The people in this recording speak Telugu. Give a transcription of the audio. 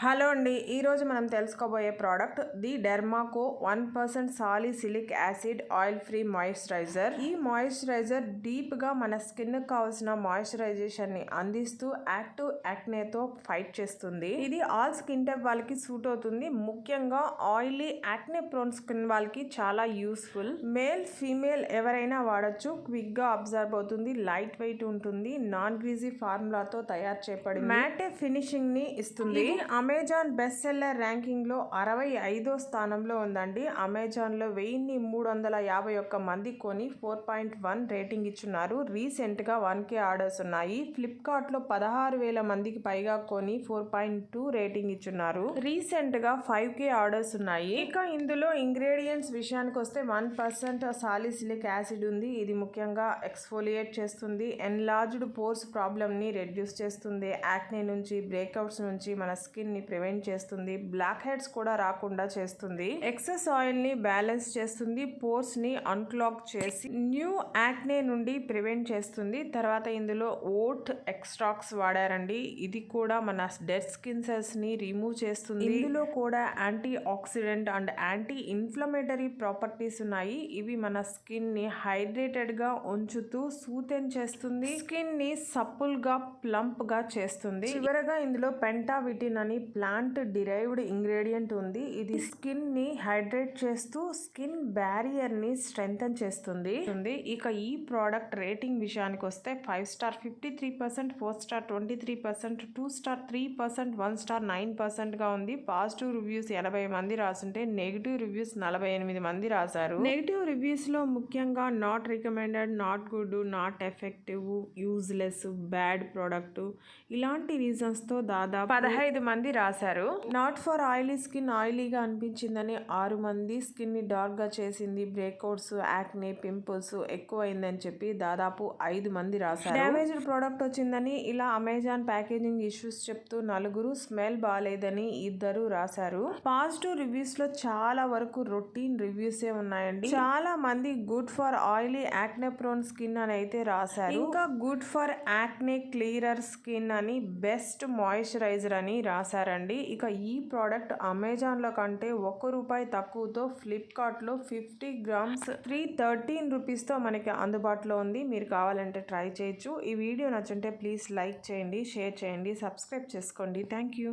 హలో అండి. ఈరోజు మనం తెలుసుకోబోయే product the Dermaco one percent salicylic acid oil free moisturiser. ఈ మాయిశ్చరైజర్ డీప్గా మన స్కిన్ కావాల్సిన మాయిశ్చరైజేషన్ని అందిస్తూ యాక్టివ్ యాక్నేతో ఫైట్ చేస్తుంది. ఇది ఆల్ స్కిన్ టైప్ వాళ్ళకి సూట్ అవుతుంది. ముఖ్యంగా ఆయిలీ యాక్నే ప్రోన్ స్కిన్ వాళ్ళకి చాలా యూస్ఫుల్. మేల్ ఫీమేల్ ఎవరైనా వాడచ్చు. క్విక్గా అబ్జర్వ్ అవుతుంది. లైట్ వెయిట్ ఉంటుంది. నాన్ గ్రీజీ ఫార్ములాతో తయారు చేయబడింది. మ్యాటే ఫినిషింగ్ని ఇస్తుంది. అమెజాన్ బెస్ట్ సెల్లర్ ర్యాంకింగ్లో అరవై ఐదో స్థానంలో ఉందండి. అమెజాన్లో వెయ్యిన్ని మూడు వందల యాభై ఒక్క మంది కొని ఫోర్ పాయింట్ వన్ రేటింగ్ ఇచ్చున్నారు. రీసెంట్గా వన్ కే ఆర్డర్స్ ఉన్నాయి. ఫ్లిప్కార్ట్లో పదహారు వేల మందికి పైగా కొని ఫోర్ పాయింట్ టూ రేటింగ్ ఇచ్చున్నారు. రీసెంట్గా ఫైవ్ కే ఆర్డర్స్ ఉన్నాయి. ఇక ఇందులో ఇంగ్రీడియంట్స్ విషయానికి వస్తే వన్ పర్సెంట్ సాలిసిలిక్ యాసిడ్ ఉంది. ఇది ముఖ్యంగా ఎక్స్ఫోలియేట్ చేస్తుంది. ఎన్లార్జ్డ్ పోర్స్ ప్రాబ్లమ్ని రెడ్యూస్ చేస్తుంది. యాక్నే నుంచి బ్రేక్అవుట్స్ నుంచి మన స్కిన్ ని ప్రివెంట్ చేస్తుంది బ్లాక్ హెడ్స్ కూడా రాకుండా చేస్తుంది. ఎక్సెస్ ఆయిల్ని బ్యాలెన్స్ చేస్తుంది పోర్స్ని అన్క్లాక్ చేసి న్యూ యాక్నే నుండి ప్రివెంట్ చేస్తుంది. తర్వాత ఇందులో ఓట్ ఎక్స్ట్రాక్స్ వాడారండి. ఇది కూడా మన డెడ్ స్కిన్ సెల్స్ని రిమూవ్ చేస్తుంది. ఇందులో కూడా antioxidant and anti inflammatory properties ఉన్నాయి. ఇవి మన స్కిన్ని హైడ్రేటెడ్గా ఉంచుతూ సూతెన్ చేస్తుంది. స్కిన్ని సప్పుల్గా ప్లంప్గా చేస్తుంది. చివరగా ఇందులో పెంటావిటిన్ అని ప్లాంట్ డిరైవ్డ్ ఇంగ్రీడియంట్ ఉంది. ఇది స్కిన్ని హైడ్రేట్ చేస్తూ స్కిన్ బ్యారియర్ని స్ట్రెంగ్తన్ చేస్తుంది. ఉంది. ఇక ఈ ప్రోడక్ట్ రేటింగ్ విషయానికి వస్తే five star fifty three percent four star twenty three percent two star three percent one star nine పర్సెంట్గా ఉంది. పాజిటివ్ రివ్యూస్ ఎనభై మంది రాసుంటే నెగిటివ్ రివ్యూస్ నలభై ఎనిమిది మంది రాశారు. నెగిటివ్ రివ్యూస్లో ముఖ్యంగా not recommended not good not effective useless bad product ఇలాంటి రీజన్స్తో దాదాపు పదహైదు మంది రాశారు. నాట్ ఫర్ ఆయిలీ స్కిన్ ఆయిలీగా అనిపించిందని ఆరు మంది స్కిన్ని డార్క్గా చేసింది. బ్రేక్అవుట్స్ యాక్నే పింపుల్స్ ఎక్కువైందని చెప్పి దాదాపు ఐదు మంది రాశారు. డ్యామేజ్డ్ ప్రోడక్ట్ వచ్చిందని ఇలా అమెజాన్ ప్యాకేజింగ్ ఇష్యూస్ చెప్తూ నలుగురు స్మెల్ బాగాలేదని ఇద్దరు రాశారు. పాజిటివ్ రివ్యూస్లో చాలా వరకు రొటీన్ రివ్యూస్ ఏ ఉన్నాయండి. చాలా మంది good for oily acne prone skin అని అయితే రాశారు. ఇంకా good for acne clearer skin అని బెస్ట్ మాయిశ్చరైజర్ అని రాశారండి ఇక ఈ ప్రోడక్ట్ అమెజాన్లో కంటే ఒక్క రూపాయి తక్కువతో ఫ్లిప్కార్ట్లో ఫిఫ్టీ గ్రామ్స్ త్రీ థర్టీన్ రూపీస్తో మనకి అందుబాటులో ఉంది. మీరు కావాలంటే ట్రై చేయొచ్చు. ఈ వీడియో నచ్చుంటే ప్లీజ్ లైక్ చేయండి షేర్ చేయండి సబ్స్క్రైబ్ చేసుకోండి. Thank you.